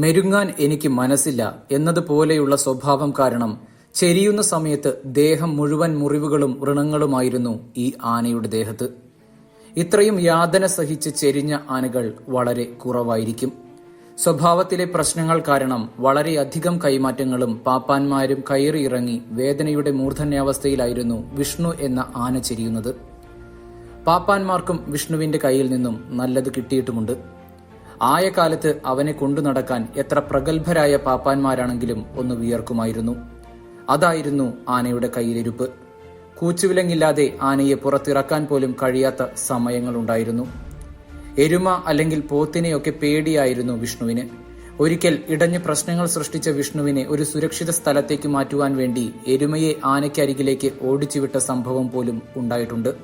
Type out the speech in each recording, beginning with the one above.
മെരുങ്ങാൻ എനിക്ക് മനസ്സില്ല എന്നതുപോലെയുള്ള സ്വഭാവം കാരണം ചെരിയുന്ന സമയത്ത് ദേഹം മുഴുവൻ മുറിവുകളും വ്രണങ്ങളുമായിരുന്നു ഈ ആനയുടെ ദേഹത്ത്. ഇത്രയും യാതന സഹിച്ച് ചെരിഞ്ഞ ആനകൾ വളരെ കുറവായിരിക്കും. സ്വഭാവത്തിലെ പ്രശ്നങ്ങൾ കാരണം വളരെയധികം കൈമാറ്റങ്ങളും പാപ്പാന്മാരും കയറിയിറങ്ങി വേദനയുടെ മൂർധന്യാവസ്ഥയിലായിരുന്നു വിഷ്ണു എന്ന ആന ചെരിയുന്നത്. പാപ്പാന്മാർക്കും വിഷ്ണുവിന്റെ കയ്യിൽ നിന്നും നല്ലത് കിട്ടിയിട്ടുമുണ്ട്. ആയ കാലത്ത് അവനെ കൊണ്ടു നടക്കാൻ എത്ര പ്രഗത്ഭരായ പാപ്പാന്മാരാണെങ്കിലും ഒന്ന് വിയർക്കുമായിരുന്നു. അതായിരുന്നു ആനയുടെ കയ്യിലിരുപ്പ്. കൂച്ചുവിലങ്ങില്ലാതെ ആനയെ പുറത്തിറക്കാൻ പോലും കഴിയാത്ത സമയങ്ങളുണ്ടായിരുന്നു. എരുമ അല്ലെങ്കിൽ പോത്തിനെയൊക്കെ പേടിയായിരുന്നു വിഷ്ണുവിന്. ഒരിക്കൽ ഇടഞ്ഞ് പ്രശ്നങ്ങൾ സൃഷ്ടിച്ച വിഷ്ണുവിനെ ഒരു സുരക്ഷിത സ്ഥലത്തേക്ക് മാറ്റുവാൻ വേണ്ടി എരുമയെ ആനയ്ക്കരികിലേക്ക് ഓടിച്ചുവിട്ട സംഭവം പോലും ഉണ്ടായിട്ടുണ്ട്.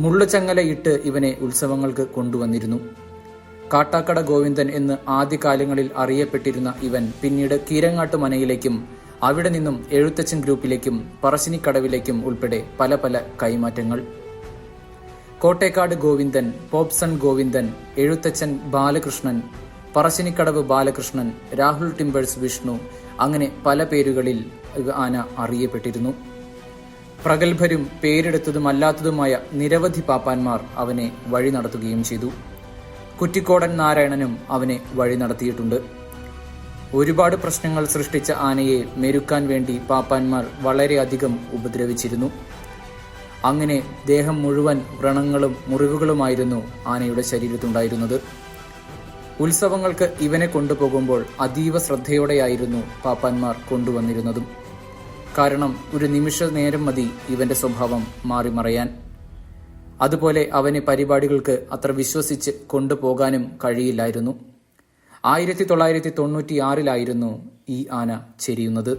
മുള്ളുചങ്ങല ഇട്ട് ഇവനെ ഉത്സവങ്ങൾക്ക് കൊണ്ടുവന്നിരുന്നു. കാട്ടാക്കട ഗോവിന്ദൻ എന്ന് ആദ്യകാലങ്ങളിൽ അറിയപ്പെട്ടിരുന്ന ഇവൻ പിന്നീട് കീരങ്ങാട്ട് മനയിലേക്കും അവിടെ നിന്നും എഴുത്തച്ഛൻ ഗ്രൂപ്പിലേക്കും പറശ്ശിനിക്കടവിലേക്കും ഉൾപ്പെടെ പല പല കൈമാറ്റങ്ങൾ. കോട്ടേക്കാട് ഗോവിന്ദൻ പോപ്സൺ ഗോവിന്ദൻ എഴുത്തച്ഛൻ ബാലകൃഷ്ണൻ പറശ്ശിനിക്കടവ് ബാലകൃഷ്ണൻ രാഹുൽ ടിംബേഴ്സ് വിഷ്ണു അങ്ങനെ പല പേരുകളിൽ ആന അറിയപ്പെട്ടിരുന്നു. പ്രഗത്ഭരും പേരെടുത്തതുമല്ലാത്തതുമായ നിരവധി പാപ്പാന്മാർ അവനെ വഴി നടത്തുകയും ചെയ്തു. കുറ്റിക്കോടൻ നാരായണനും അവനെ വഴി നടത്തിയിട്ടുണ്ട്. ഒരുപാട് പ്രശ്നങ്ങൾ സൃഷ്ടിച്ച ആനയെ മെരുക്കാൻ വേണ്ടി പാപ്പാന്മാർ വളരെയധികം ഉപദ്രവിച്ചിരുന്നു. അങ്ങനെ ദേഹം മുഴുവൻ വ്രണങ്ങളും മുറിവുകളുമായിരുന്നു ആനയുടെ ശരീരത്തുണ്ടായിരുന്നത്. ഉത്സവങ്ങൾക്ക് ഇവനെ കൊണ്ടുപോകുമ്പോൾ അതീവ ശ്രദ്ധയോടെയായിരുന്നു പാപ്പാന്മാർ കൊണ്ടുവന്നിരുന്നതും. കാരണം ഒരു നിമിഷ നേരം മതി ഇവന്റെ സ്വഭാവം മാറിമറയാൻ. അതുപോലെ അവനെ പരിപാടികൾക്ക് അത്ര വിശ്വസിച്ച് കൊണ്ടുപോകാനും കഴിയില്ലായിരുന്നു. ആയിരത്തി തൊള്ളായിരത്തി തൊണ്ണൂറ്റിയാറിലായിരുന്നു ഈ ആന ചെരിയുന്നത്.